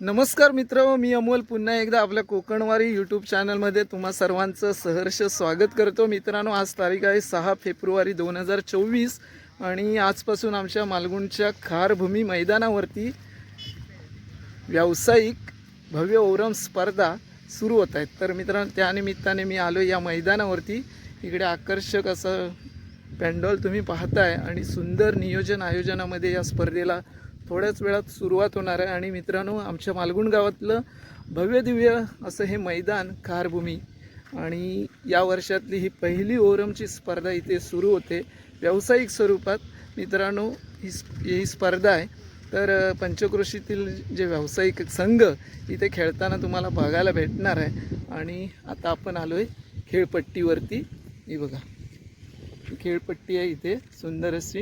नमस्कार मित्र मी अमोल. पुन्हा एकदा आपल्या कोकणवारी यूट्यूब चॅनलमध्ये तुम्हा सर्वांचं सहर्ष स्वागत करतो. मित्रांनो आज तारीख आहे सहा फेब्रुवारी दोन हजार चोवीस आणि आजपासून आमच्या मालगुणच्या खारभूमी मैदानावरती व्यावसायिक भव्य ओरम स्पर्धा सुरू होत आहेत. तर मित्रांनो त्यानिमित्ताने मी आलो या मैदानावरती. इकडे आकर्षक असं पॅन्डॉल तुम्ही पाहताय आणि सुंदर नियोजन आयोजनामध्ये या स्पर्धेला थोड्याच वेळात सुरुवात होणार आहे आणि मित्रांनो आमच्या मालगुण गावातलं भव्य दिव्य असं हे मैदान खारभूमी आणि या वर्षातली ही पहिली ओरमची स्पर्धा इथे सुरू होते. व्यावसायिक स्वरूपात मित्रांनो ही ही स्पर्धा आहे. तर पंचक्रोशीतील जे व्यावसायिक संघ इथे खेळताना तुम्हाला बघायला भेटणार आहे. आणि आता आपण आलो आहे खेळपट्टीवरती. ही बघा. खेळपट्टी आहे इथे सुंदर अशी.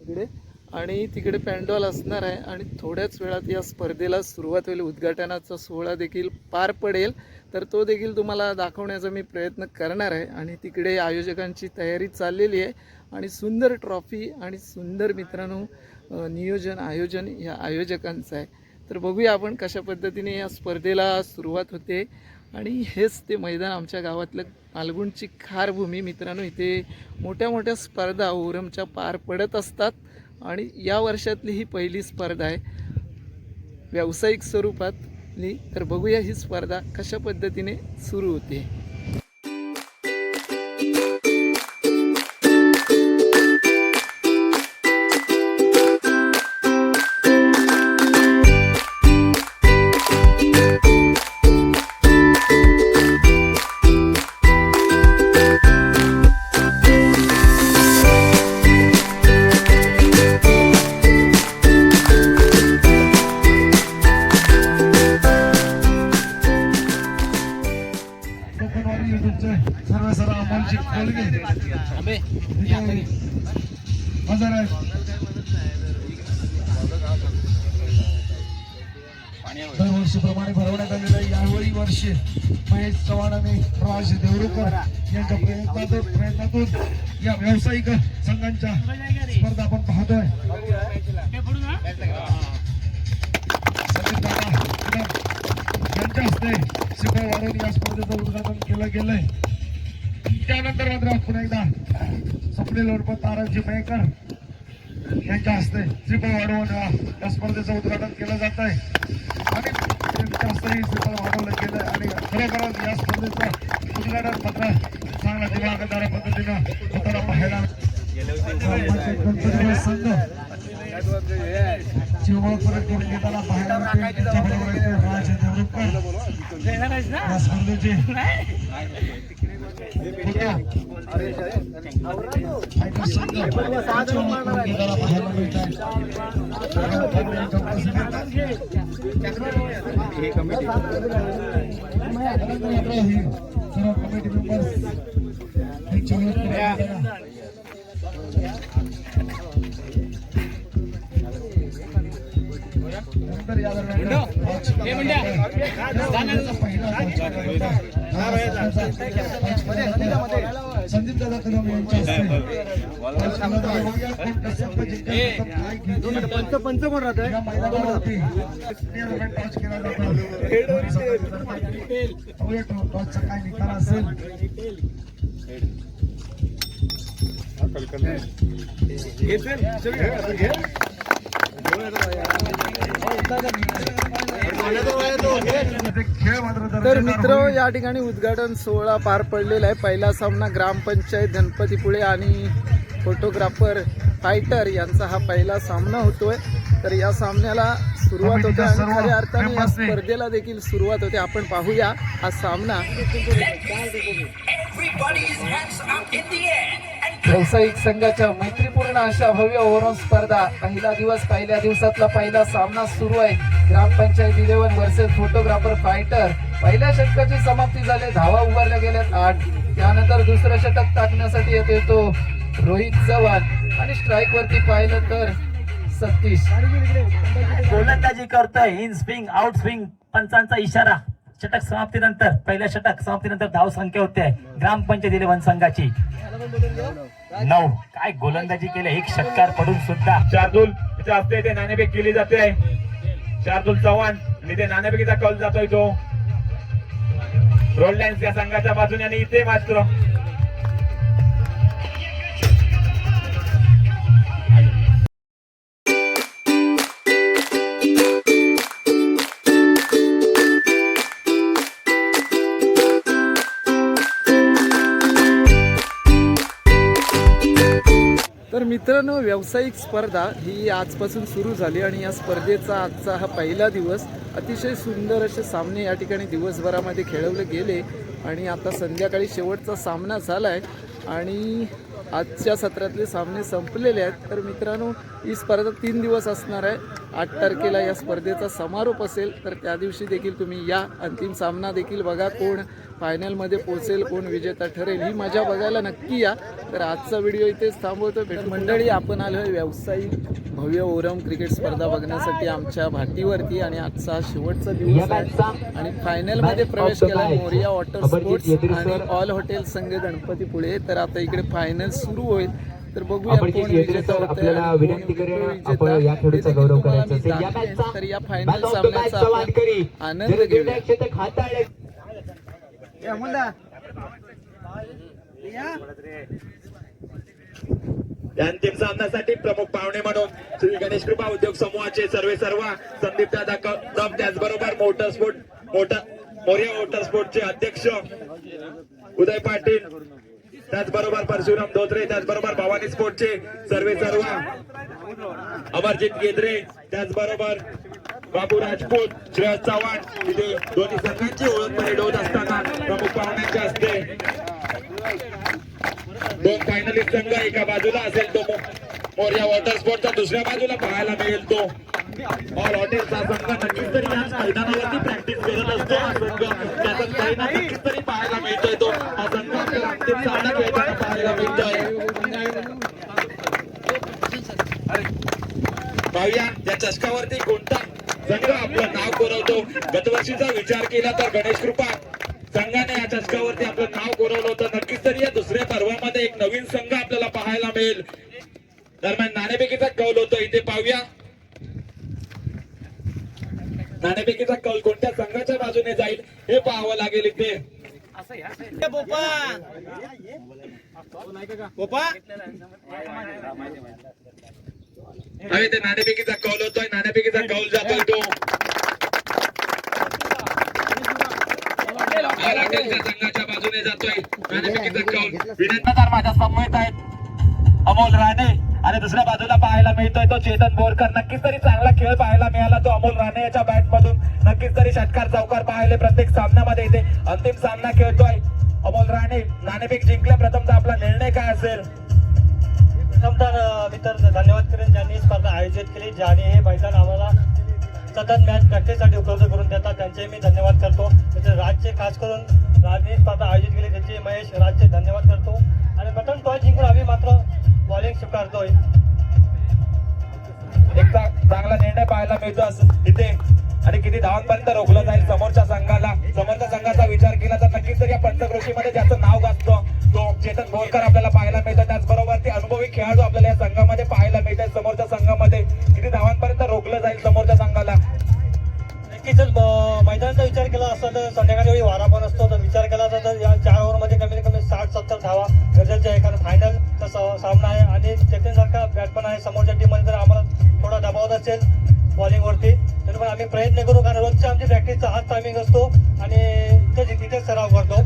इकडे. आणि तिकडे पॅन्डॉल असणार आहे आणि थोड्याच वेळात या स्पर्धेला सुरुवात होईल. उद्घाटनाचा सोहळा देखील पार पडेल. तर तो देखील तुम्हाला दाखवण्याचा मी प्रयत्न करणार आहे. आणि तिकडे आयोजकांची तयारी चाललेली आहे. आणि सुंदर ट्रॉफी आणि सुंदर मित्रांनो नियोजन आयोजन या आयोजकांचं आहे. तर बघूया आपण कशा पद्धतीने या स्पर्धेला सुरुवात होते. आणि हेच ते मैदान आमच्या गावातलं मालगुणची खारभूमी. मित्रांनो इथे मोठ्या मोठ्या स्पर्धा ओरमच्या पार पडत असतात. आणि या वर्षातली ही पहिली स्पर्धा आहे. व्यावसायिक स्वरूपातली. तर बघूया ही स्पर्धा कशा पद्धतीने सुरू होते. यांच्या हस्ते श्रीफळ वाढवून या स्पर्धेचं उद्घाटन केलं जात आहे आणि त्यांच्या हस्तेही श्रीफळ वाढवलं गेलं आणि खरोखरच या स्पर्धेचं उद्घाटन मात्र चांगल्या दिमागदार पद्धतीनं होताना पाहायला संघ चिवळपर्यंत करून घेताना पाहायला मिळते त्यांच्याबरोबर इथे राज देवरुखकर. या स्पर्धेचे फोटो फायटर सर्व कमिटी मेंबर्स हे या दरम्यान संदीप दादा कदम यांच्या पंच पंच कोण राहत काय निकाल असेल तर मित्र. या ठिकाणी उद्घाटन सोहळा पार पडलेला आहे. पहिला सामना ग्रामपंचायत गणपतीपुळे आणि फोटोग्राफर फायटर यांचा हा पहिला सामना होतोय. तर या सामन्याला सुरुवात होते आणि खऱ्या अर्थाने या स्पर्धेला देखील सुरुवात होते. आपण पाहूया हा सामना. व्यावसायिक संघाच्या मैत्रीपूर्ण अशा भव्य ओव्हरऑल स्पर्धा पहिला दिवस पहिल्या दिवसातला पहिला सामना सुरू आहे. Grampanchayat eleven versus photographer fighter. पहिल्या षटकाची समाप्ती झाली धावा उभारल्या गेल्यात आठ. त्यानंतर दुसरं षटक टाकण्यासाठी येत येतो रोहित चव्हाण आणि स्ट्राईक वरती पाहिलं तर सतीश. गोलंदाजी करतोय इन स्विंग आउट स्विंग पंचांचा इशारा. षटक समाप्तीनंतर पहिल्या षटक समाप्तीनंतर धाव संख्या होते. ग्रामपंचायत इलेव्हन संघाची. नऊ. काय गोलंदाजी केली? एक षटकार पडून सुद्धा. शार्दूल असते ते नाणेबेक केली जाते. शार्दूल चव्हाण आणि ते नाणेबेकीचा कॉल जातोय तो. रोड लाईन्स या संघाच्या बाजूने आणि इथे मात्र मित्रांनो व्यावसायिक स्पर्धा ही आजपासून सुरू झाली आणि या स्पर्धेचा आजचा हा पहिला दिवस अतिशय सुंदर असे सामने या ठिकाणी दिवसभरामध्ये खेळवले गेले आणि आता संध्याकाळी शेवटचा सामना झाला आहे आणि आजच्या सत्रातले सामने संपलेले आहेत. तर मित्रांनो ही स्पर्धा तीन दिवस असणार आहे. आठ तारखेला या स्पर्धेचा समारोप असेल तर त्या दिवशी देखील तुम्ही या अंतिम सामना देखील बघा कोण फायनलमध्ये पोहोचेल कोण विजेता ठरेल ही मजा बघायला नक्की या. तर आजचा व्हिडिओ इथेच थांबवतो. भेट मंडळी आपण आलो आहे व्यावसायिक भव्य ओरम क्रिकेट स्पर्धा बघण्यासाठी आमच्या भाटीवरती आणि आजचा शेवटचा दिवस आहे. आणि फायनलमध्ये प्रवेश केला मोरिया वॉटर स्पोर्ट्स आणि ऑल हॉटेल संघ गणपतीपुळे. तर आता इकडे फायनल सुरू होईल. तर बघूया आपण जे आपल्याला विनंती विजेता आपण या खेळाडूचा गौरव करायचा असेल. या. मॅचचा तर या फायनल सामन्याचा आनंद घेऊया. क्षेत्र हाताळे या अंतिम सामन्यासाठी प्रमुख पाहुणे म्हणून श्री गणेश कृपा उद्योग समूहाचे सर्वे सर्व संदीप दादा कदम त्याचबरोबर motor sport motor Moriya motor स्पोर्टचे अध्यक्ष उदय पाटील त्याचबरोबर परशुराम धोत्रे त्याचबरोबर भवानी स्पोर्टचे सर्वे सर्व. अमरजित गेद्रे त्याचबरोबर बाबू राजपूत श्रेयस चव्हाण. इथे दोन्ही संघांची ओळख परेड होत असताना प्रमुख पाहुण्यांच्या असते. दोन फायनलिस्ट संघ एका बाजूला असेल तो मोर्या वॉटर स्पोर्टचा दुसऱ्या बाजूला पाहायला मिळेल तो. ऑल हॉटेलचा संघ नक्कीच तरी याच मैदानावरती प्रॅक्टिस करत असतो. हा संघ त्याचा परिणाम नक्कीच तरी पाहायला मिळतोय तो. पाहूया या चषकावरती कोणता संघ आपलं नाव कोरवतो. गतवर्षीचा विचार केला तर गणेश कृपा. संघाने या चषकावरती आपलं नाव कोरवलं होतं. नक्कीच तरी या दुसऱ्या पर्वामध्ये एक नवीन संघ आपल्याला पाहायला मिळेल. दरम्यान नाणेपेकीचा कौल होतो. इथे पाहूया. नाणेपेकीचा कौल कोणत्या संघाच्या बाजूने जाईल हे पाहावं लागेल इथे. नव्हे ते नाणेफेकीचा कौल होतोय नाणेफेकीचा कौल जातोय तो. संघाच्या बाजूने जातोय. नाणेफेकीचा कौल. विनंतदार माझ्या समवेत आहेत. अमोल राणे आणि दुसऱ्या बाजूला पाहायला मिळतोय तो चेतन बोरकर. नक्कीच तरी चांगला खेळ पाहायला मिळाला तो अमोल राणे याच्या बॅट मधून. नक्कीच तरी षटकार चौकार पाहिले प्रत्येक सामन्यामध्ये इथे. अंतिम सामना खेळतोय. अमोल राणे नाणेफेक जिंकल्या. प्रथमतः आपला निर्णय काय असेल? प्रथमतः मी तर धन्यवाद करेन ज्यांनी स्पर्धा आयोजित केली ज्याने हे मैदान आम्हाला सतत मॅच प्रॅक्टिससाठी उपलब्ध करून देतात. त्यांचे मी धन्यवाद करतो. त्याचे राजचे खास करून राजने स्पर्धा आयोजित केली त्याचे महेश राजचे धन्यवाद करतो. आणि प्रथम टॉस जिंकून आम्ही मात्र बॉलिंग स्वीकारतोय एक चांगला निर्णय पाहायला मिळतो असं इथे. आणि किती धावांपर्यंत रोखलं जाईल समोरच्या संघाला? समोरच्या संघाचा विचार केला तर नक्कीच तर या पंचकृषीमध्ये ज्याचं नाव गाजतं तो चेतन बोरकर आपल्याला पाहायला मिळतो. त्याचबरोबर ते अनुभवी खेळाडू आपल्याला या संघामध्ये पाहायला मिळतात समोरच्या संघामध्ये. किती धावांपर्यंत रोखलं जाईल समोरच्या संघाला? नक्कीच मैदानाचा विचार केला असता तर संध्याकाळी वेळी वारा पण असतो. तर विचार केला असता तर या चार ओव्हरमध्ये कमीत कमी साठ सत्तर धावा गरजेचे आहे कारण फायनलचा सामना आहे आणि चेतनसारखा पण आहे. समोरच्या टीममध्ये तर आम्हाला थोडा दबाव असेल बॉलिंगवरती आम्ही प्रयत्न करू कारण रोजच्या आमची प्रॅक्टिसचा हाच टायमिंग असतो. आणि इथेच तिथेच सराव करतो.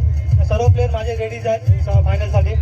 सर्व प्लेअर माझे रेडीज आहेत फायनलसाठी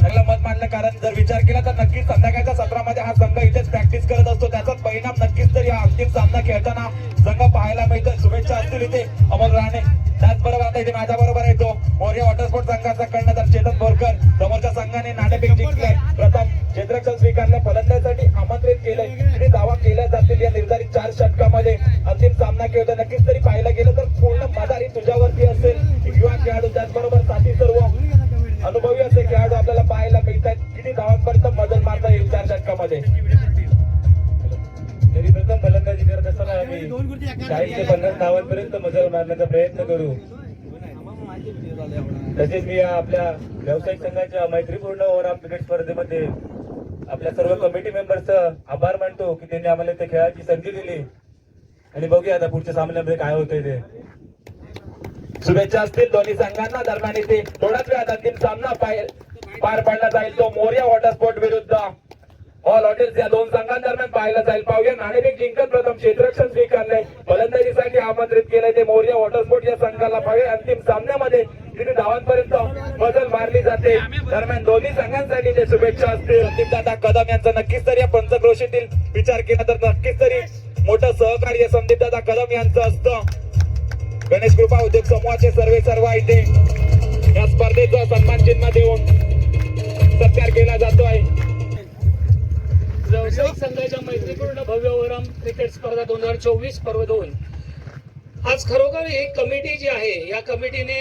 चांगलं मत मांडलं कारण जर विचार केला तर नक्कीच संध्याकाळच्या सत्रामध्ये हा संघ इथेच प्रॅक्टिस करत असतो. त्याचाच परिणाम नक्कीच तर या अंतिम सामना खेळताना संघ पाहायला मिळतो. शुभेच्छा असतील इथे अमोल राणे. त्याचबरोबर आता इथे माझ्या बरोबर येतो तो मोर्या वॉटर स्पोर्ट संघाचा कर्णधार चेतन बोरकर. समोरच्या संघाने नाणेपेक जिंकलाय. प्रथम क्षेत्रक्षण स्वीकारलं फलंदाजीसाठी आमंत्रित केलंय. आणि दावा केल्या जातील या निर्धार चार षटकामध्ये अंतिम सामना खेळतो. नक्कीच तरी पाहायला गेलं तर पूर्ण मदारी तुझ्यावरती असेल. युवा खेळाडू त्याचबरोबर साथी सर्व अनुभवी असे खेळाडू आपल्याला पाहायला मिळतात किती धावांपर्यंत मदत मारता येईल चार षटकामध्ये? तरी प्रथम फलंदाजी करत असताना आम्ही चाळीस ते पन्नास धावांपर्यंत मजल मारण्याचा प्रयत्न करू. तसेच मी आपल्या व्यावसायिक संघाच्या मैत्रीपूर्ण ओव्हरऑल क्रिकेट स्पर्धेमध्ये आपल्या सर्व कमिटी मेंबरचं आभार मानतो की त्यांनी आम्हाला त्या खेळाची संधी दिली. आणि बघूया आता पुढच्या सामन्यामध्ये काय होतंय ते. शुभेच्छा असतील दोन्ही संघांना. दरम्यान इथे थोडाच वेळात अंतिम सामना पाय- पार पाडला जाईल तो मोर्या वॉटर स्पोर्ट विरुद्ध. ऑल हॉटेल्स या दोन संघांदरम्यान पाहायला जाईल. पाहूया. नाणेफेक जिंकत प्रथम क्षेत्ररक्षण स्वीकारले फलंदाजीसाठी आमंत्रित केलंय ते मोर्या वॉटर स्पोर्ट या संघाला. पाहूया. अंतिम सामन्यामध्ये तिथे धावांपर्यंत मजल मारली जाते. दरम्यान दोन्ही संघांसाठी ते शुभेच्छा असतील. संदीप दादा कदम यांचा नक्कीच तरी या पंचक्रोशीतील विचार केला तर नक्कीच तरी मोठं सहकार्य संदीप दादा कदम यांचं असतं. गणेश कृपा उद्योग समूहाचे सर्वे सर्व इथे या स्पर्धेचा सन्मान चिन्ह देऊन सत्कार केला जातोय. व्यावसायिक संघाच्या मैत्रीपूर्ण भव्यवरम क्रिकेट स्पर्धा दोन हजार चोवीस पर्व दोन. आज खरोखर ही कमिटी जी आहे या कमिटीने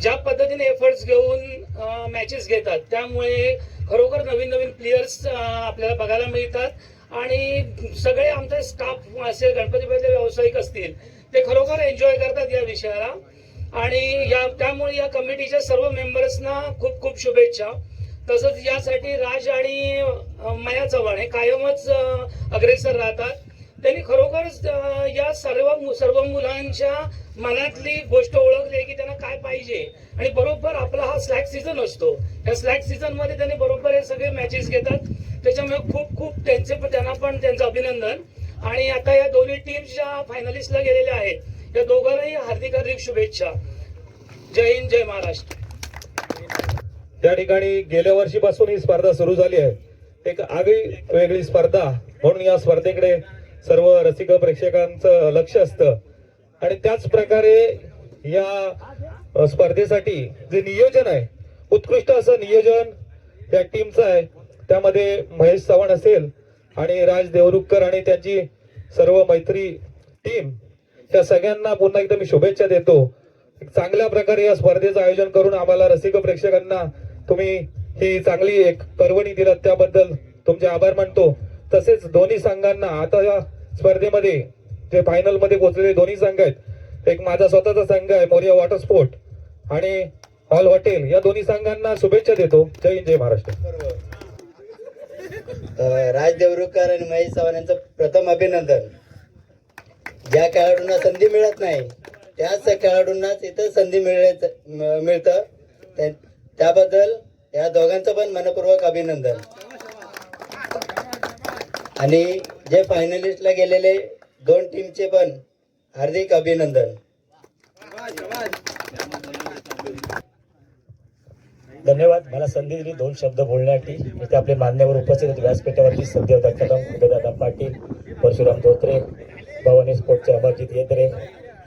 ज्या पद्धतीने एफर्ट्स घेऊन मॅचेस घेतात त्यामुळे खरोखर नवीन नवीन प्लेयर्स आपल्याला बघायला मिळतात आणि सगळे आमचे स्टाफ असेल गणपतीबाईचे व्यावसायिक असतील ते खरोखर एन्जॉय करतात या विषयाला. आणि या त्यामुळे या कमिटीच्या सर्व मेंबर्सना खूप खूप शुभेच्छा. तसंच यासाठी राज आणि माया चव्हाण हे कायमच अग्रेसर राहतात. त्यांनी खरोखरच या सर्व सर्व मुलांच्या मनातली गोष्ट ओळखली की त्यांना काय पाहिजे. आणि बरोबर आपला हा स्लॅक सीझन असतो. या स्लॅक सीझनमध्ये त्यांनी बरोबर हे सगळे मॅचेस घेतात. त्याच्यामुळे खूप खूप त्यांचे पण त्यांना पण त्यांचं अभिनंदन. आणि आता या दोन्ही टीम्स ज्या फायनलिस्टला गेलेल्या आहेत. या दोघांनाही हार्दिक हार्दिक शुभेच्छा. जय हिंद जय महाराष्ट्र. त्या ठिकाणी गेल्या वर्षीपासून ही स्पर्धा सुरू झाली आहे एक आगळी वेगळी स्पर्धा म्हणून या स्पर्धेकडे सर्व रसिक प्रेक्षकांचं लक्ष असतं. आणि त्याच प्रकारे या स्पर्धेसाठी जे नियोजन आहे उत्कृष्ट असं नियोजन या टीमचं आहे. त्यामध्ये महेश चव्हाण असेल आणि राज देवरुखकर आणि त्यांची सर्व मैत्री टीम त्या सगळ्यांना पुन्हा एकदा मी शुभेच्छा देतो. चांगल्या प्रकारे या स्पर्धेचं आयोजन करून आम्हाला रसिक प्रेक्षकांना तुम्ही ही चांगली एक पर्वणी दिलात त्याबद्दल तुमचे आभार मानतो. तसेच दोन्ही संघांना आता या स्पर्धेमध्ये जे फायनलमध्ये पोहोचलेले दोन्ही संघ आहेत एक माझा स्वतःचा संघ आहे मोरिया वॉटर स्पोर्ट आणि हॉल हॉटेल या दोन्ही संघांना शुभेच्छा देतो. जय हिंद जय महाराष्ट्र. राज देवरुखकर आणि महेश चव्हाण यांचं प्रथम अभिनंदन. ज्या खेळाडूंना संधी मिळत नाही त्याच खेळाडूंनाच इथं संधी मिळत. मिळतं त्याबद्दल या दोघांचं पण मनपूर्वक अभिनंदन. आणि जे फायनलिस्टला गेलेले दोन टीमचे पण हार्दिक अभिनंदन. धन्यवाद. मला संधी दिली. दोन शब्द बोलण्यासाठी. इथे आपले मान्यवर उपस्थित व्यासपीठावरती सध्या कदम. उदयदादा पाटील परशुराम धोत्रे भवानी स्पोर्टचे अमरजित येत्रे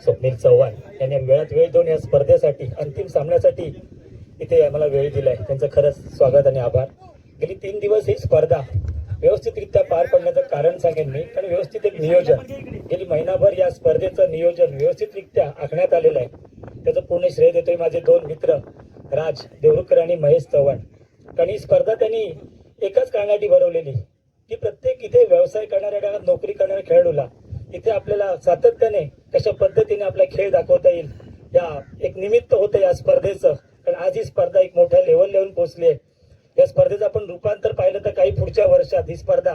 स्वप्नील चव्हाण यांनी वेळात वेळ देऊन या स्पर्धेसाठी अंतिम सामन्यासाठी इथे आम्हाला वेळ दिलाय. त्यांचं खरंच स्वागत आणि आभार. गेली तीन दिवस ही स्पर्धा व्यवस्थितरित्या पार पडण्याचं कारण सांगेन मी कारण व्यवस्थित एक नियोजन. गेली महिनाभर या स्पर्धेचं नियोजन व्यवस्थितरित्या आखण्यात आलेलं आहे. त्याचं पूर्ण श्रेय देतोय माझे दोन मित्र राज देवरुखकर आणि महेश चव्हाण. कारण ही स्पर्धा त्यांनी एकाच कारणासाठी भरवलेली. की प्रत्येक इथे व्यवसाय करणाऱ्या नोकरी करणाऱ्या खेळाडूला इथे आपल्याला सातत्याने कशा पद्धतीने आपला खेळ दाखवता येईल या एक निमित्त होतं या स्पर्धेचं. कारण आज ही स्पर्धा एक मोठ्या लेवल लेवल पोहोचली आहे. या स्पर्धेचं आपण रूपांतर पाहिलं तर काही पुढच्या वर्षात ही स्पर्धा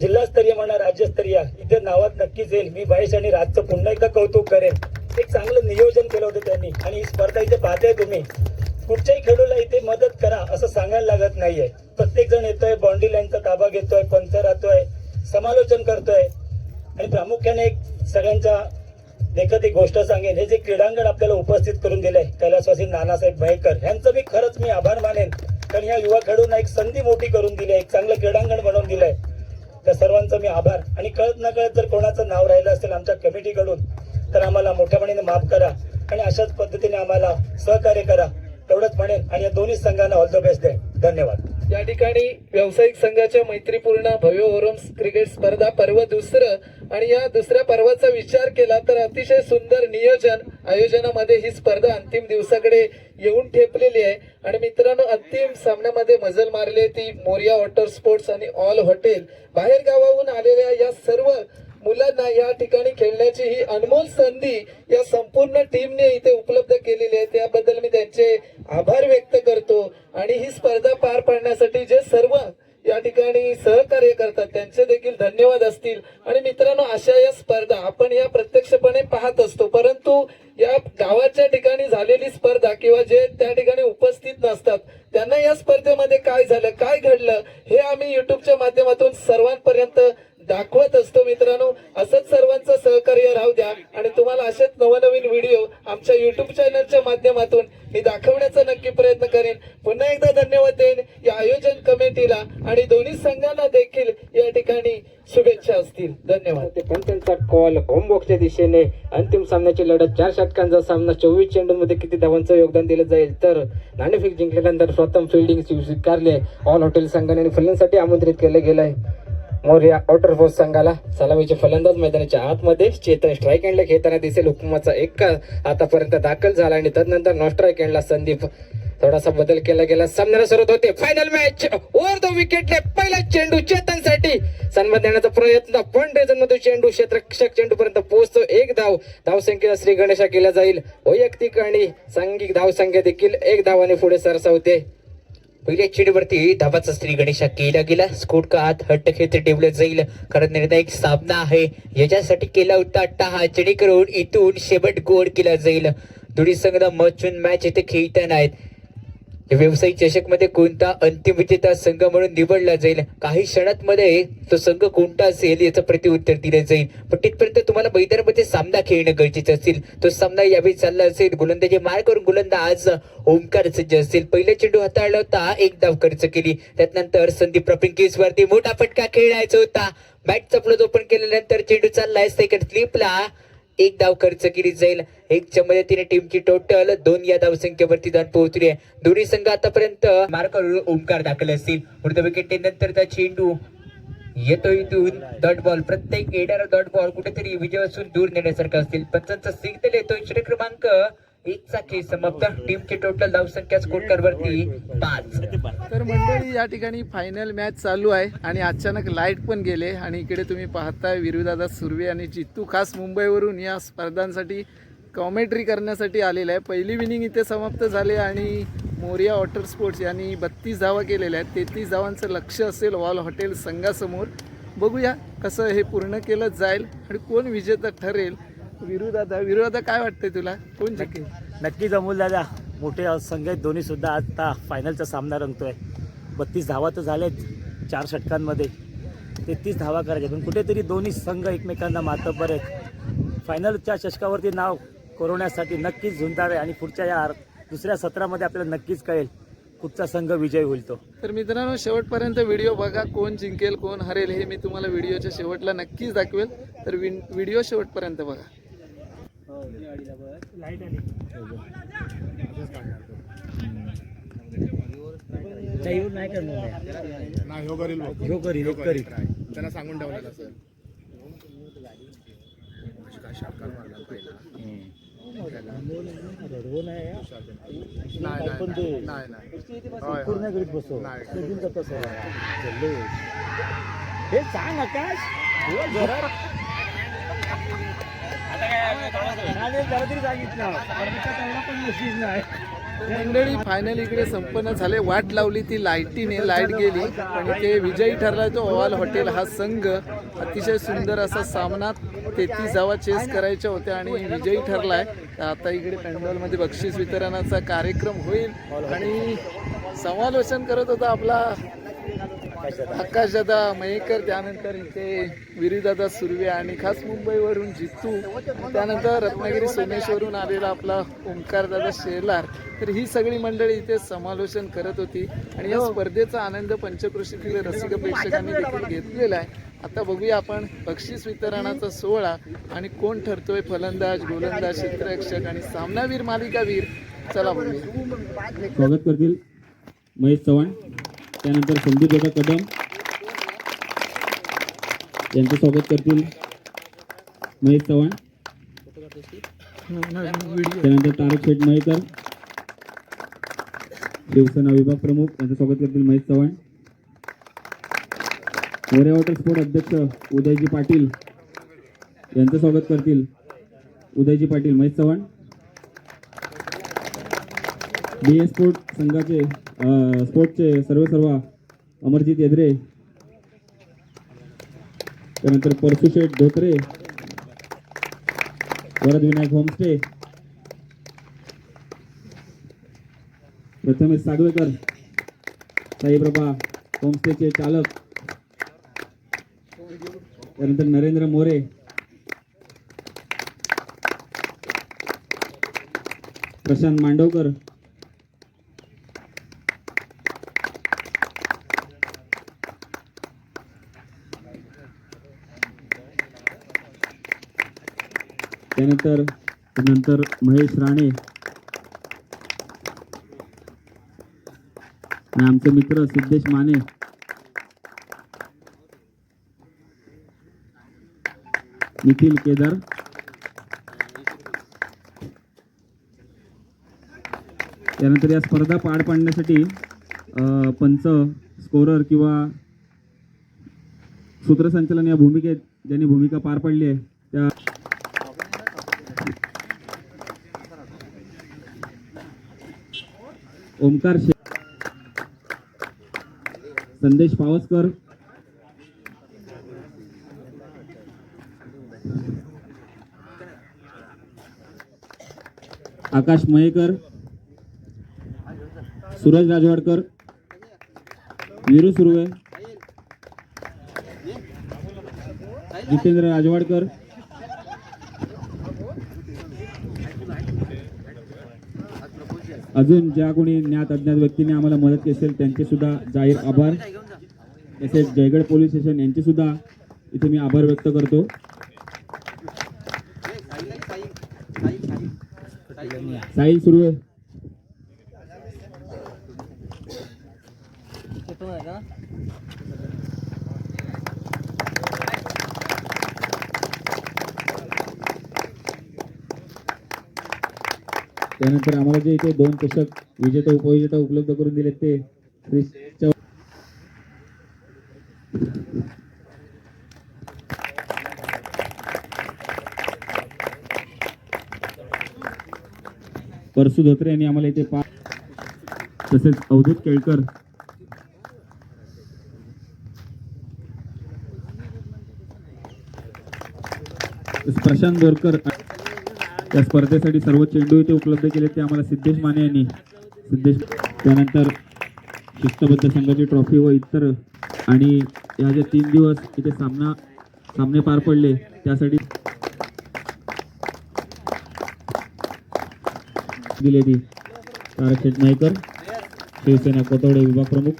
जिल्हास्तरीय म्हणा राज्यस्तरीय इथे नावात नक्कीच येईल. मी भाईश आणि राजचं पुन्हा एकदा कौतुक करेन. एक चांगलं नियोजन केलं होतं त्यांनी आणि ही स्पर्धा इथे पाहताय तुम्ही. कुठच्याही खेळूला इथे मदत करा असं सांगायला लागत नाहीये. प्रत्येक जण येतोय बॉन्डी लाईनचा ताबा घेतोय पंच राहतोय समालोचन करतोय. आणि प्रामुख्याने एक सगळ्यांच्या देखत एक गोष्ट सांगेन हे जे क्रीडांगण आपल्याला उपस्थित करून दिले कैलासवासी नानासाहेब मयेकर यांचं मी खरंच मी आभार मानेन. कारण या युवा खेळूंना एक संधी मोठी करून दिली आहे, एक चांगलं क्रीडांगण बनवून दिलंय. त्या सर्वांचं मी आभार. आणि कळत न कळत जर कोणाचं नाव राहिलं असेल आमच्या कमिटीकडून तर आम्हाला मोठ्यापणीने माफ करा आणि अशाच पद्धतीने आम्हाला सहकार्य करा तेवढंच म्हणेन. आणि या दोन्ही संघांना ऑल द बेस्ट दे धन्यवाद. या ठिकाणी व्यावसायिक संघाच्या मैत्रीपूर्ण भव्य ओरम क्रिकेट स्पर्धा पर्व दुसरं आणि या दुसऱ्या पर्वाचा विचार केला तर अतिशय सुंदर नियोजन आयोजनामध्ये ही स्पर्धा अंतिम दिवसाकडे येऊन ठेपलेली आहे. आणि मित्रांनो अंतिम सामन्यामध्ये मजल मारली ती मोरिया वॉटर स्पोर्ट्स आणि ऑल हॉटेल बाहेर गावाहून आलेल्या या सर्व मुलांना या ठिकाणी खेळण्याची ही अनमोल संधी या संपूर्ण टीमने इथे उपलब्ध केलेली आहे. त्याबद्दल मी त्यांचे आभार व्यक्त करतो. आणि ही स्पर्धा पार पाडण्यासाठी जे सर्व या ठिकाणी सहकार्य करतात त्यांचे देखील धन्यवाद असतील. आणि मित्रांनो अशा या स्पर्धा आपण या प्रत्यक्षपणे पाहत असतो. परंतु या गावाच्या ठिकाणी झालेली स्पर्धा किंवा जे त्या ठिकाणी उपस्थित नसतात त्यांना या स्पर्धेमध्ये काय झालं काय घडलं हे आम्ही युट्यूबच्या माध्यमातून सर्वांपर्यंत दाखवत असतो मित्रांनो. असंच सर्वांचं सहकार्य राहू द्या. आणि तुम्हाला असेच नवनवीन व्हिडिओ आमच्या युट्यूब चॅनलच्या माध्यमातून मी दाखवण्याचा नक्की प्रयत्न करेन. पुन्हा एकदा धन्यवाद देईन या आयोजन कमिटीला आणि दोन्ही संघांना देखील या ठिकाणी शुभेच्छा असतील. धन्यवाद. ते पण त्यांचा कॉल होमबॉक्सच्या दिशेने अंतिम सामन्याची लढत चार षटकांचा सामना चोवीस चेंडूंमध्ये किती धावांचं योगदान दिलं जाईल? तर नाणेफेक जिंकल्यानंतर प्रथम फिल्डिंग स्वीकारले ऑल हॉटेल संघाने आणि फलंदासाठी आमंत्रित केलं गेलं आहे. मोर्या आउटर फोर्स संघाला सलामीचे फलंदाज मैदानाच्या आतमध्ये चेतन स्ट्राईक एंडला खेळताना दिसेल. हुकुमाचा एक आतापर्यंत दाखल झाला आणि तदनंतर नॉन स्ट्राईक एंडला संदीप थोडासा बदल केला गेला. सामन्याला सुरुवात होते. फायनल मॅच ओव्हर द विकेटने पहिला चेंडू चेतनसाठी सन्मान देण्याचा प्रयत्न. पण मधून चेंडू क्षेत्रक्षक चेंडू पर्यंत पोहोचतो. एक धाव. धावसंख्येला श्री गणेशा केला जाईल. वैयक्तिक आणि सांघिक धावसंख्या देखील एक धावाने पुढे सरसावते. पहिल्या चेंडूवरती धाबाचा स्त्री गणेशा केला गेला. स्कोट का आत हट्ट खेळते ठेवलं जाईल. कारण निर्णायक सामना आहे. याच्यासाठी केला होता टाहा. जेणेकरून इथून शेवट गोड केला जाईल. दोन्ही संघ मचून मॅच इथे खेळताना आहेत. व्यावसायिक चषकमध्ये कोणता अंतिम विजेता संघ म्हणून निवडला जाईल? काही क्षणांमध्ये तो संघ कोणता असेल याचं प्रतिउत्तर दिलं जाईल. पण तिथपर्यंत तुम्हाला मैदानामध्ये सामना खेळणं गरजेचं असेल. तो सामना यावेळी चालला असेल. गोलंदाजी मार करून गोलंदाज ओंकार सज्ज असेल पहिला चेंडू हाताळला होता. एक धाव खर्च केली. त्यानंतर संदीप प्रपिंकीस वरती मोठा फटका खेळायचा होता. बॅट चपलत ओपन केल्यानंतर चेंडू चाललाय. सेकंड स्लिपला एक धाव खर्च केली जाईल. एकच्या मदतीने टीमची टोटल दोन या धावसंख्येवरती जाऊन पोहोचली आहे. दोन्ही संघ आतापर्यंत मार्कर ओंकार दाखल असतील. वृद्ध विकेट नंतरचा चेंडू येतो इथून. डॉट बॉल प्रत्येक येणारा डॉट बॉल कुठेतरी विजयापासून दूर नेण्यासारखा असतील. पंचांचा सिग्नल येतो इकडे क्रमांक एकचा केस समाप्त टीमची टोटल धावसंख्या स्कोर वरती पाच. तर मंडळी या ठिकाणी फायनल मॅच चालू आहे आणि अचानक लाइट पण गेले. आणि इकडे तुम्ही पाहताय विरुदादा सुर्वे आणि जितू खास मुंबईवरून या स्पर्धांसाठी कॉमेंट्री करण्यासाठी आलेला आहे. पहिली विनिंग इथे समाप्त झाले आणि मोरिया वॉटर स्पोर्ट्स यांनी बत्तीस धावा केलेल्या आहेत. तेहतीस धावांचं लक्ष असेल वॉल हॉटेल संघासमोर. बघूया कसं हे पूर्ण केलं जाईल आणि कोण विजेता ठरेल विरुदादा विरुदादा काय वाटतंय तुला? कोण जिंकेल? नक्कीच अमोल दादा मोठे संघ आहेत. दोन्ही सुद्धा आता फायनलचा सामना रंगतोय. बत्तीस धावा तर झालेत चार षटकांमध्ये. तेहतीस धावा करायच्या पण कुठेतरी दोन्ही संघ एकमेकांना मातब्बर आहेत. फायनलच्या चषकावरती नाव कोरवण्यासाठी नक्कीच आहे आणि पुढच्या या दुसऱ्या सत्रामध्ये आपल्याला नक्कीच कळेल कुठचा संघ विजय होईल तो. तर मित्रांनो शेवटपर्यंत व्हिडिओ बघा. कोण जिंकेल कोण हरेल हे मी तुम्हाला व्हिडिओच्या शेवटला नक्कीच दाखवेल. तर व्हिडिओ शेवटपर्यंत बघा. नाही करणार ह्यो करील, ह्यो करील. त्यांना सांगून ठेवलं तसं रडवू नाही नाही पण ते नाही नाही पूर्ण करीत बसो नाही. कधीच जात असं. जल्लोष. हे सांग आकाश मंडळी फायनल इकडे संपन्न झाले. वाट लावली ती लाईटीने लाइट गेली. आणि ते विजयी ठरला तो ओवाल हॉटेल. हा संघ अतिशय सुंदर असा सामना तेहतीस जावा चेस करायच्या होत्या आणि विजयी ठरलाय. तर आता इकडे पेंडॉलमध्ये बक्षीस वितरणाचा कार्यक्रम होईल. आणि समालोचन करत होता आपला आकाशदादा. मयेकर त्यानंतर इथे विरीदादा सुर्वे आणि खास मुंबईवरून जित्तू त्यानंतर रत्नागिरी सोमेश्वरून आलेला आपला ओंकारदादा शेलार. तर ही सगळी मंडळी इथे समालोचन करत होती आणि या स्पर्धेचा आनंद पंचक्रोशीतील रसिक प्रेक्षकांनी देखील घेतलेला आहे. आता बघूया आपण बक्षीस वितरणाचा सोहळा आणि कोण ठरतोय फलंदाज गोलंदाज क्षेत्ररक्षक आणि सामनावीर मालिकावीर. चला बघूया. स्वागत करतील महेश चव्हाण. त्यानंतर संदीप दादा कदम. यांचं स्वागत करतील महेश चव्हाण. त्यानंतर तारक शेठ मयेकर शिवसेना विभाग प्रमुख यांचं स्वागत करतील महेश चव्हाण. मोरे वॉटर स्पोर्ट अध्यक्ष उदयजी पाटील यांचं स्वागत करतील Udayji Patil Mahesh Chavan. B A sport संघाचे स्पोर्टचे सर्व सर्व अमरजित येद्रे त्यानंतर परशुशेठ धोत्रे वरद विनायक होमस्टे प्रथमेश सागवेकर साईप्रभा होमस्टेचे चालक त्यानंतर नरेंद्र मोरे प्रशांत मांडवकर त्यानंतर नंतर महेश राणे. आणि आमचे मित्र सिद्धेश माने. निखिल केदार. त्यानंतर या स्पर्धा पार पाडण्यासाठी पंच स्कोरर किंवा सूत्रसंचालन या भूमिकेत ज्यांनी भूमिका पार पाडली आहे त्या ओमकार शे संदेश पावसकर. आकाश मयेकर. सूरज राजवाडकर. वीरू सुर्वे. जितेंद्र राजवाडकर. अजून ज्या कोणी ज्ञात अज्ञात व्यक्तीने आम्हाला मदत केली असेल त्यांचे सुद्धा जाहीर आभार. तसेच जयगड पोलीस स्टेशन यांचे सुद्धा इथे मी आभार व्यक्त करतो. साहिल आहे. त्यानंतर आम्हाला जे इथे दोन चषक विजेता उपविजेता उपलब्ध करून दिलेत ते श्री चव्हाण परसू धोत्रे यांनी आम्हाला इथे पा तसेच अवधूत केळकर प्रशांत बोरकर त्या स्पर्धेसाठी सर्व चेंडू इथे उपलब्ध केले ते आम्हाला सिद्धेश माने यांनी. सिद्धेश त्यानंतर शिस्तबद्ध संघाची ट्रॉफी व इतर आणि या ज्या तीन दिवस इथे सामना सामने पार पडले त्यासाठी दिले ती तारक शेठ नाईकर शिवसेना कोतवडे विभाग प्रमुख.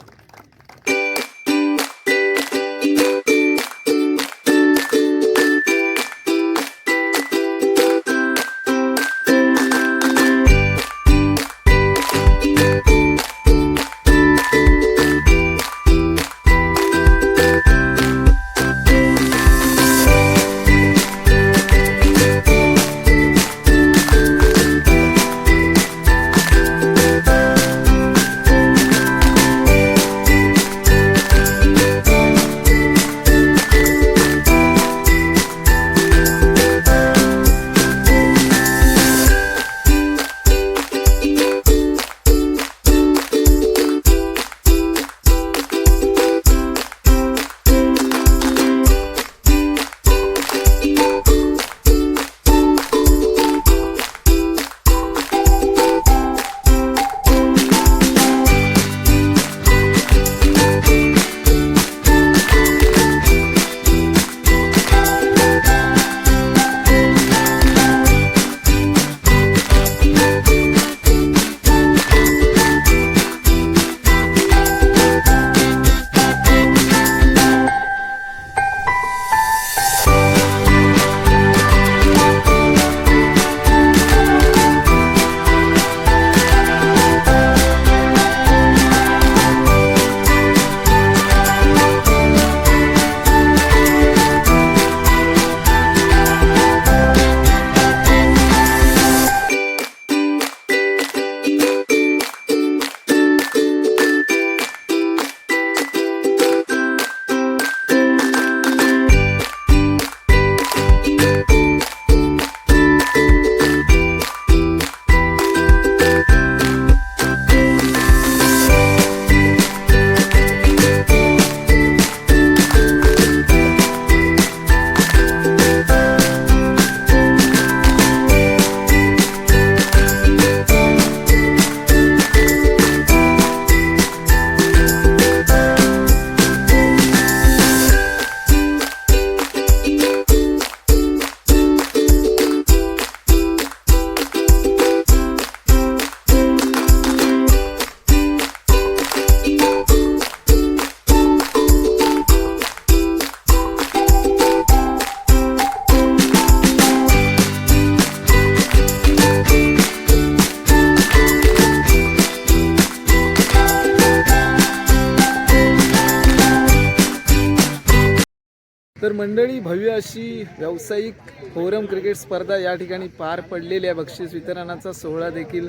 मंडळी भव्य अशी व्यावसायिक फोरम क्रिकेट स्पर्धा या ठिकाणी पार पडलेली आहे. बक्षीस वितरणाचा सोहळा देखील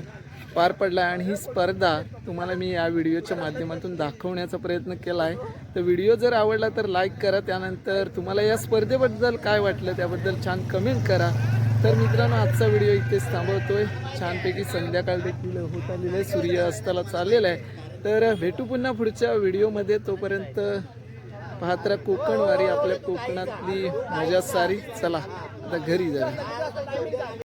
पार पडला आहे. आणि ही स्पर्धा तुम्हाला मी या व्हिडिओच्या माध्यमातून दाखवण्याचा प्रयत्न केला आहे. तर व्हिडिओ जर आवडला तर लाईक करा. त्यानंतर तुम्हाला या स्पर्धेबद्दल काय वाटलं त्याबद्दल छान कमेंट करा. तर मित्रांनो आजचा व्हिडिओ इथेच थांबवतोय. छानपैकी संध्याकाळ देखील होत आलेलं आहे. सूर्य अस्ताला चाललेला आहे. तर भेटू पुन्हा पुढच्या व्हिडिओमध्ये. तोपर्यंत पाहत कोकणवारी आपल्या कोकणातली मजा सारी. चला आता घरी जा